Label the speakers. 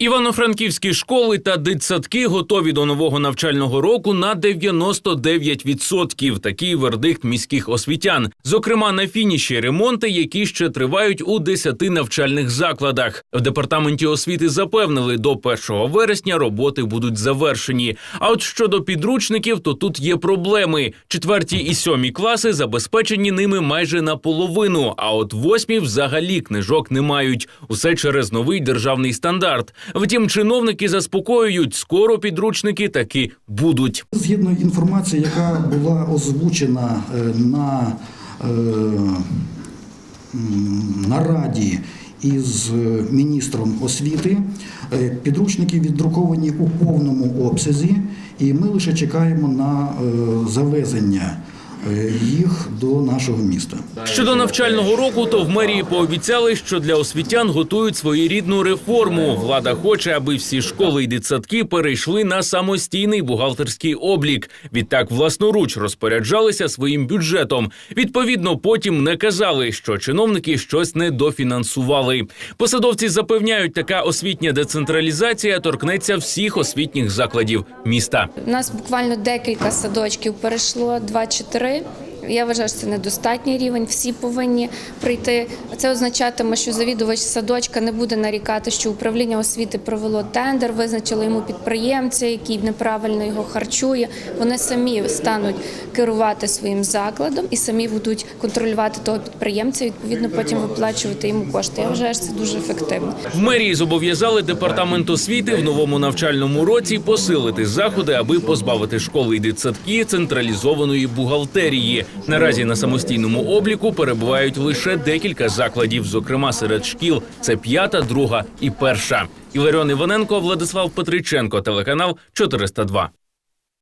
Speaker 1: Івано-франківські школи та дитсадки готові до нового навчального року на 99%. Такий вердикт міських освітян. Зокрема, на фініші ремонти, які ще тривають у 10 навчальних закладах. В департаменті освіти запевнили, до 1 вересня роботи будуть завершені. А от щодо підручників, то тут є проблеми. Четверті і сьомі класи забезпечені ними майже наполовину. А от восьмі взагалі книжок не мають. Усе через новий державний стандарт. Втім, чиновники заспокоюють, скоро підручники таки будуть.
Speaker 2: Згідно інформації, яка була озвучена е, на е, нараді із е, міністром освіти, підручники віддруковані у повному обсязі, і ми лише чекаємо на завезення Е, їх до нашого міста.
Speaker 1: Щодо навчального року, то в мерії пообіцяли, що для освітян готують своєрідну реформу. Влада хоче, аби всі школи і дитсадки перейшли на самостійний бухгалтерський облік. Відтак власноруч розпоряджалися своїм бюджетом. Відповідно, потім не казали, що чиновники щось не дофінансували. Посадовці запевняють, така освітня децентралізація торкнеться всіх освітніх закладів міста.
Speaker 3: У нас буквально декілька садочків перейшло 2-4. web Я вважаю, що це недостатній рівень. Всі повинні прийти. Це означатиме, що завідувач садочка не буде нарікати, що управління освіти провело тендер, визначило йому підприємця, який неправильно його харчує. Вони самі стануть керувати своїм закладом і самі будуть контролювати того підприємця. Відповідно, потім виплачувати йому кошти. Я вважаю, що це дуже ефективно.
Speaker 1: В мерії зобов'язали департамент освіти в новому навчальному році посилити заходи, аби позбавити школи і дитсадки централізованої бухгалтерії. Наразі на самостійному обліку перебувають лише декілька закладів, зокрема серед шкіл. Це п'ята, друга і перша. Іларіон Іваненко, Владислав Петриченко, телеканал 402.